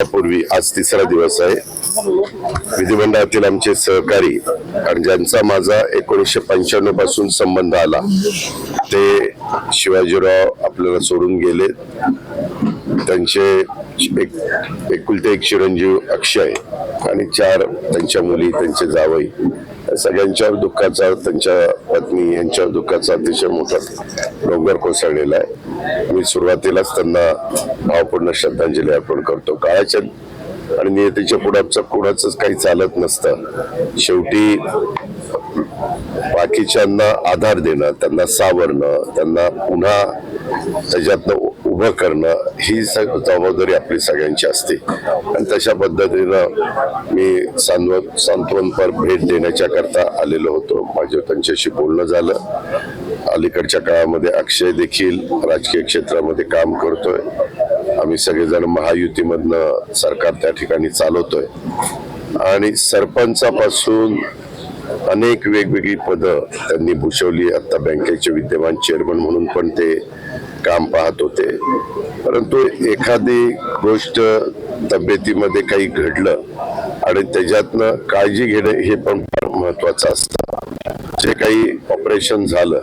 पूर्वी आज तिसरा दिवस आहे. विधिमंडळातील आमचे सहकारी आणि ज्यांचा माझा एकोणीसशे पंच्याण्णवपासून संबंध आला ते शिवाजीराव आपल्याला सोडून गेले त्यांचे एक एकुलते एक चिरंजीव अक्षय आणि चार त्यांच्या मुली त्यांचे जावई. सगळ्यांच्यावर दुःखाचा त्यांच्या पत्नी यांच्यावर दुःखाचा अतिशय मोठा डोंगर कोसळलेला आहे. मी सुरुवातीलाच त्यांना भावपूर्ण श्रद्धांजली अर्पण करतो. काळाच्या आणि नियतीच्या पुढाचं कुणाच काही चालत नसतं. शेवटी बाकीच्यांना आधार देणं त्यांना सावरणं त्यांना पुन्हा त्याच्यातनं उभं करणं ही सग- जबाबदारी आपली सगळ्यांची असते. आणि तशा पद्धतीनं मी सांत्वन सांत्वनपर भेट देण्याच्या करता आलेलो होतो. माझं त्यांच्याशी बोलणं झालं. अलीकडच्या काळामध्ये अक्षय देखील राजकीय क्षेत्रामध्ये काम करतोय. आम्ही सगळेजण महायुतीमधनं सरकार त्या ठिकाणी चालवतोय. आणि सरपंचापासून अनेक वेगवेगळी पदं त्यांनी भूषवली. आत्ता बँकेचे विद्यमान चेअरमन म्हणून पण ते काम पाहत होते. परंतु एखादी गोष्ट तब्येतीमध्ये काही घडलं आणि त्याच्यातनं काळजी घेणं हे पण फार महत्वाचं असतं. जे काही ऑपरेशन झालं